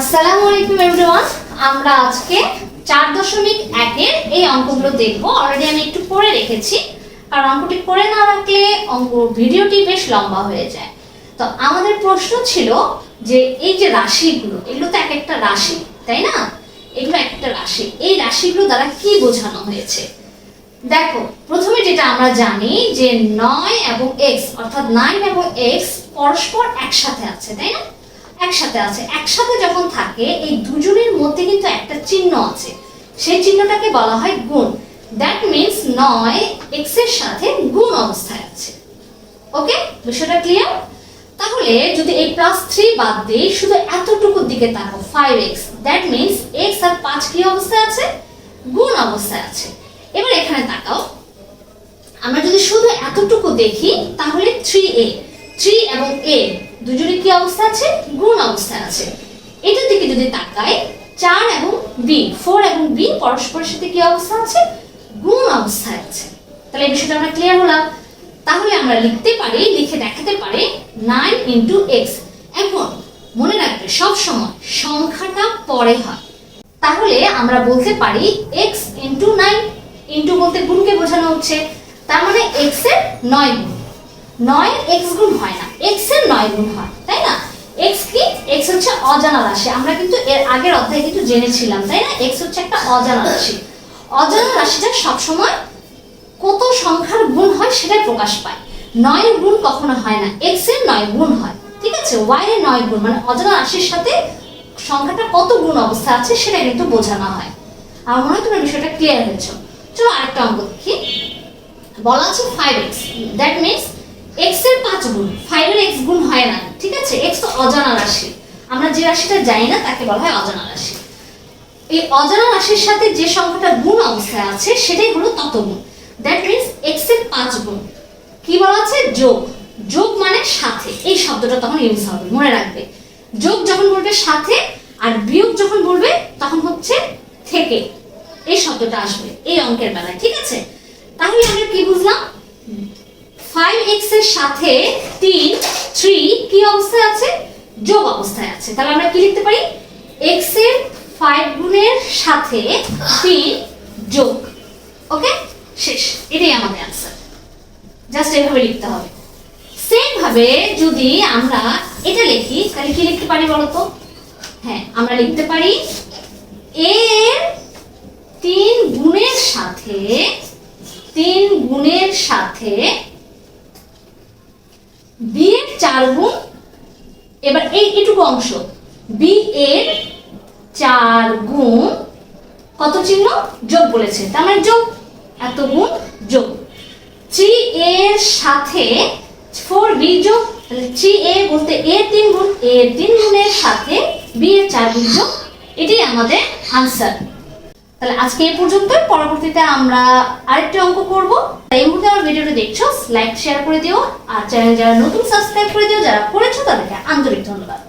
আসসালামু আলাইকুম এভরিওয়ান আমরা আজকে চার দশমিক একের এই অঙ্কগুলো দেখব। অলরেডি আমি একটু পড়ে রেখেছি। কারণ অঙ্কটি করে না রাখলে অঙ্ক ভিডিওটি বেশ লম্বা হয়ে যায়। তো আমাদের প্রশ্ন ছিল যে এই যে রাশিগুলো, এগুলো তো এক একটা রাশি, তাই না? এগুলো এক একটা রাশি। এই রাশিগুলো দ্বারা কি বোঝানো হয়েছে? দেখো, প্রথমে যেটা আমরা জানি যে নয় এবং এক্স অর্থাৎ নাইন এবং এক্স পরস্পর একসাথে আছে, তাই না? একসাথে আছে। একসাথে যখন থাকে, এই দুজনের মধ্যে কিন্তু একটা চিহ্ন আছে। সেই চিহ্নটাকে বলা হয় গুণ। দ্যাট মিন্স নয় এক্সের সাথে গুণ অবস্থায় আছে। ওকে বিষয়টা ক্লিয়ার তাহলে যদি এই প্লাস থ্রি বাদ দিই, শুধু এতটুকুর দিকে তাকাও five x that means x আর পাঁচ কি অবস্থায় আছে? গুণ অবস্থায় আছে। এবার এখানে তাকাও। আমরা যদি শুধু এতটুকু দেখি, তাহলে থ্রি এ থ্রি এবং এ দুজনে কি অবস্থা আছে? গুণ অবস্থা আছে। এটার দিকে যদি তাকাই, চার এবং বি ফোর এবং বি পরস্পরের সাথে কি অবস্থা আছে? গুণ অবস্থায় আছে। তাহলে এই বিষয়টা আমরা ক্লিয়ার হলাম। তাহলে আমরা লিখতে পারি, লিখে দেখাতে পারি নাইন ইন্টু এক্স এখন মনে রাখবে, সব সময় সংখ্যাটা পরে হয়। তাহলে আমরা বলতে পারি এক্স ইন্টু নাইন ইন্টু বলতে গুণকে বোঝানো হচ্ছে। তার মানে এক্সের নয় গুণ। নয় এক্স গুণ হয় না। এক্সের নয় গুণ হয়, তাই না? এক্স কি? এক্স হচ্ছে অজানা রাশি। আমরা কিন্তু এর আগের অধ্যায়ে কিন্তু জেনেছিলাম, তাই না? এক্স হচ্ছে একটা অজানা রাশি। অজানা রাশিটা সবসময় কত সংখ্যার গুণ হয় সেটাই প্রকাশ পায়। নয়ের গুণ কখনো হয় না। এক্সের নয় গুণ হয়, ঠিক আছে? ওয়াই এর নয় গুণ মানে অজানা রাশির সাথে সংখ্যাটা কত গুণ অবস্থা আছে সেটা কিন্তু বোঝানো হয়। আমার মনে হয় তোমার বিষয়টা ক্লিয়ার হয়েছে। চলো আরেকটা অঙ্ক দেখি। বলা আছে ফাইভ এক্স দ্যাট মিনস এক্সের পাঁচ গুণ এর এক্স গুণ হয় না। ঠিক আছে? এক্স তো অজানা রাশি। আমরা যে রাশিটা জানি না, তাকে বলা হয় অজানা রাশি। এই অজানা রাশির সাথে যে সংখ্যাটা গুণ অবস্থায় আছে, সেটাই হলো তত গুণ দ্যাট মিনস এক্সের পাঁচ গুণ। কি বলা আছে? যোগ। যোগ মানে সাথে। এই শব্দটা তখন ইউজ হবে, মনে রাখবে। যোগ যখন বলবে সাথে, আর বিয়োগ যখন বলবে, তখন হচ্ছে থেকে। এই শব্দটা আসবে, এই অঙ্কের বেলায়। ঠিক আছে? তাহলে আমরা কি বুঝলাম? ফাইভ এর সাথে তিন থ্রি কি অবস্থায় আছে? যোগ অবস্থায় আছে। তাহলে আমরা কি লিখতে পারি? এক্সের ফাইভ গুণের সাথে তিন যোগ। ওকে? শেষ। এটাই আমাদের আনসার জাস্ট এভাবে লিখতে হবে। সেম ভাবে যদি আমরা এটা লিখি, তাহলে কি লিখতে পারি বলতো? হ্যাঁ আমরা লিখতে পারি এর তিন গুণের সাথে, তিন গুণের সাথে চার গুণ এবার এই এটুকু অংশ। বি এর চার গুণ কত চিহ্ন? যোগ বলেছে। তার মানে যোগ। এত গুণ যোগ। থ্রি এর সাথে ফোর বি যোগ। থ্রি এ বলতে এ তিন গুণ। এ তিন গুণের সাথে বি এর চার গুণ যোগ। এটাই আমাদের আনসার তাহলে আজকে এই পর্যন্ত পরবর্তীতে আমরা আরেকটি অঙ্ক করব। এই মুহূর্তে আমার ভিডিওটা দেখছ। লাইক শেয়ার করে দিও, আর চ্যানেল যারা নতুন সাবস্ক্রাইব করে দিও, যারা করেছ, তাদেরকে আন্তরিক ধন্যবাদ।